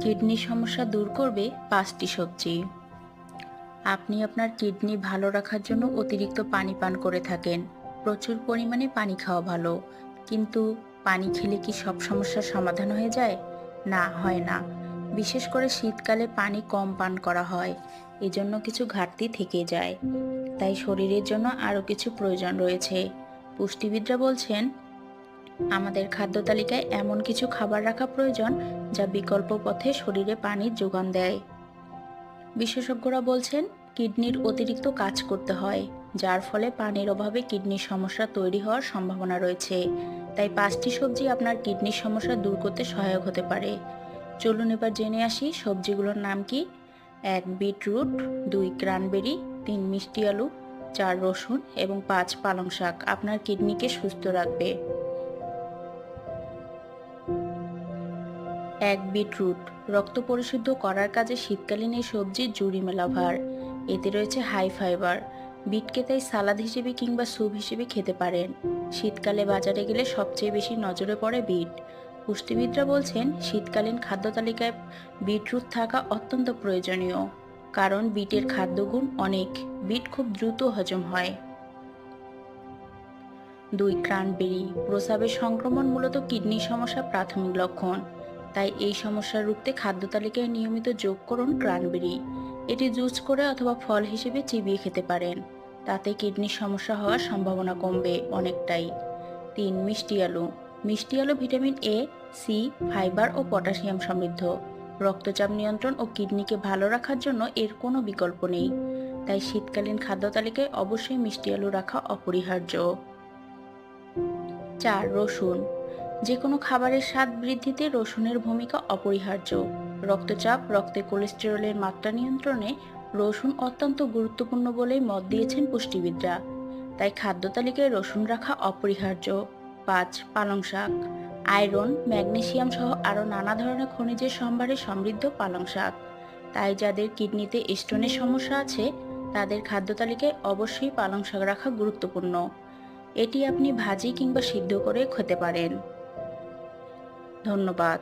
কিডনির সমস্যা দূর করবে পাঁচটি সবজি। আপনি আপনার কিডনি ভালো রাখার জন্য অতিরিক্ত পানি পান করে থাকেন। প্রচুর পরিমাণে পানি খাওয়া ভালো। কিন্তু পানি খেলে কি সব সমস্যার সমাধান হয়ে যায়? না, হয় না। বিশেষ করে শীতকালে পানি কম পান করা হয়। এজন্য কিছু ঘাটতি থেকে যায়। তাই শরীরের জন্য আরও কিছু প্রয়োজন রয়েছে। পুষ্টিবিদরা বলছেন আমাদের খাদ্য তালিকায় এমন কিছু খাবার রাখা প্রয়োজন যা বিকল্প পথে শরীরে পানির যোগান দেয়। বিশেষজ্ঞরা বলছেন, কিডনির অতিরিক্ত কাজ করতে হয়, যার ফলে পানির অভাবে কিডনির সমস্যা তৈরি হওয়ার সম্ভাবনা রয়েছে। তাই পাঁচটি সবজি আপনার কিডনির সমস্যা দূর করতে সহায়ক হতে পারে। চলুন এবার জেনে আসি সবজিগুলোর নাম কি। এক, বিটরুট, দুই ক্রানবেরি তিন, মিষ্টি আলু, চার, রসুন এবং পাঁচ, পালং শাক। আপনার কিডনিকে সুস্থ রাখবে। এক বিটরুট। রক্ত পরিশুদ্ধ করার কাজে শীতকালীন এই সবজি জুড়ি মেলা ভার এতে রয়েছে হাই ফাইবার বিটকে তাই সালাদ হিসেবে কিংবা স্যুপ হিসেবে খেতে পারেন। শীতকালে বাজারে গেলে সবচেয়ে বেশি নজরে পড়ে বিট। পুষ্টিবিদরা বলছেন, শীতকালীন খাদ্য তালিকায় বিটরুট থাকা অত্যন্ত প্রয়োজনীয়, কারণ বিটের খাদ্যগুণ অনেক। বিট খুব দ্রুত হজম হয়। দুই, ক্রানবেরি। প্রস্রাবের সংক্রমণ মূলত কিডনি সমস্যা, প্রাথমিক লক্ষণ। তাই এই সমস্যা রুখতে খাদ্য তালিকায় নিয়মিত যোগ করুন ক্রানবেরি এটি জুস করে অথবা ফল হিসেবে চিবিয়ে খেতে পারেন। তাতে কিডনির সমস্যা হওয়ার সম্ভাবনা কমবে অনেকটাই। তিন, মিষ্টি আলু। মিষ্টি আলু ভিটামিন এ, সি, ফাইবার ও পটাশিয়াম সমৃদ্ধ। রক্তচাপ নিয়ন্ত্রণ ও কিডনিকে ভালো রাখার জন্য এর কোনো বিকল্প নেই। তাই শীতকালীন খাদ্য তালিকায় অবশ্যই মিষ্টি আলু রাখা অপরিহার্য। চার, রসুন। যে কোনো খাবারের স্বাদ বৃদ্ধিতে রসুনের ভূমিকা অপরিহার্য। রক্তচাপ, রক্তে কোলেস্টেরলের মাত্রা নিয়ন্ত্রণে রসুন অত্যন্ত গুরুত্বপূর্ণ বলেই মত দিয়েছেন পুষ্টিবিদরা। তাই খাদ্য তালিকায় রসুন রাখা অপরিহার্য। পাঁচ, পালং শাক। আয়রন, ম্যাগনেসিয়াম সহ আরও নানা ধরনের খনিজের সম্ভারে সমৃদ্ধ পালং শাক। তাই যাদের কিডনিতে স্টোনের সমস্যা আছে, তাদের খাদ্য তালিকায় অবশ্যই পালং শাক রাখা গুরুত্বপূর্ণ। এটি আপনি ভাজি কিংবা সিদ্ধ করে খেতে পারেন। ধন্যবাদ।